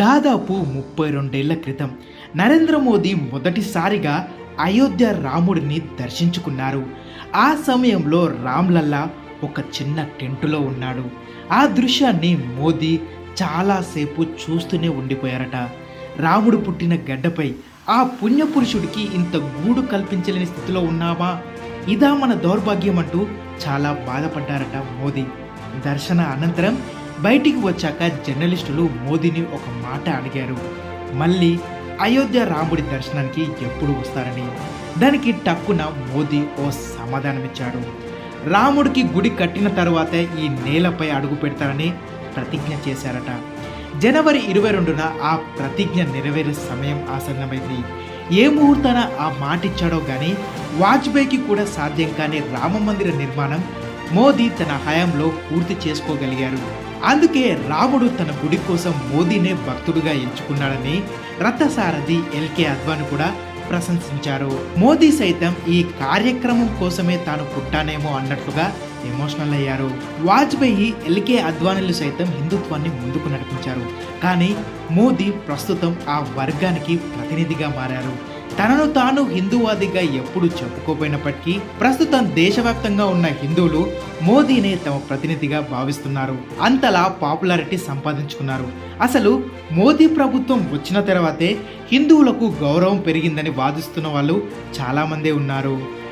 దాదాపు ముప్పై రెండేళ్ళ క్రితం నరేంద్ర మోదీ మొదటిసారిగా అయోధ్య రాముడిని దర్శించుకున్నారు. ఆ సమయంలో రామ్లల్లా ఒక చిన్న టెంటులో ఉన్నాడు. ఆ దృశ్యాన్ని మోదీ చాలాసేపు చూస్తూనే ఉండిపోయారట. రాముడు పుట్టిన గడ్డపై ఆ పుణ్యపురుషుడికి ఇంత గూడు కల్పించలేని స్థితిలో ఉన్నామా ఇదా మన దౌర్భాగ్యం అంటూ చాలా బాధపడ్డారట మోదీ. దర్శన అనంతరం బయటికి వచ్చాక జర్నలిస్టులు మోదీని ఒక మాట అడిగారు. మళ్ళీ అయోధ్య రాముడి దర్శనానికి ఎప్పుడు వస్తారని. దానికి టక్కున మోదీ ఓ సమాధానమిచ్చాడు. రాముడికి గుడి కట్టిన తర్వాత ఈ నేలపై అడుగు పెడతారని ప్రతిజ్ఞ చేశారట. జనవరి ఇరవై రెండున ఆ ప్రతిజ్ఞ నెరవేరే సమయం ఆసన్నమైంది. ఏ ముహూర్తాన ఆ మాట ఇచ్చాడో కానీ వాజ్పేయికి కూడా సాధ్యం కాని రామ మందిర నిర్మాణం మోదీ తన హయాంలో పూర్తి చేసుకోగలిగారు. అందుకే రాముడు తన గుడి కోసం మోదీనే భక్తుడుగా ఎంచుకున్నాడని రథసారథి ఎల్కే అద్వాని కూడా ప్రశంసించారు. మోదీ సైతం ఈ కార్యక్రమం కోసమే తాను పుట్టానేమో అన్నట్లుగా ఎమోషనల్ అయ్యారు. వాజ్పేయి ఎల్కే అద్వానీలు సైతం హిందుత్వాన్ని ముందుకు నడిపించారు. కానీ మోదీ ప్రస్తుతం ఆ వర్గానికి ప్రతినిధిగా మారారు. తనను తాను హిందూవాదిగా ఎప్పుడు చెప్పుకోపోయినప్పటికీ ప్రస్తుతం దేశవ్యాప్తంగా ఉన్న హిందువులు మోదీనే తమ ప్రతినిధిగా భావిస్తున్నారు. అంతలా పాపులారిటీ సంపాదించుకున్నారు. అసలు మోదీ ప్రభుత్వం వచ్చిన తర్వాతే హిందువులకు గౌరవం పెరిగిందని వాదిస్తున్న వాళ్ళు చాలామందే ఉన్నారు.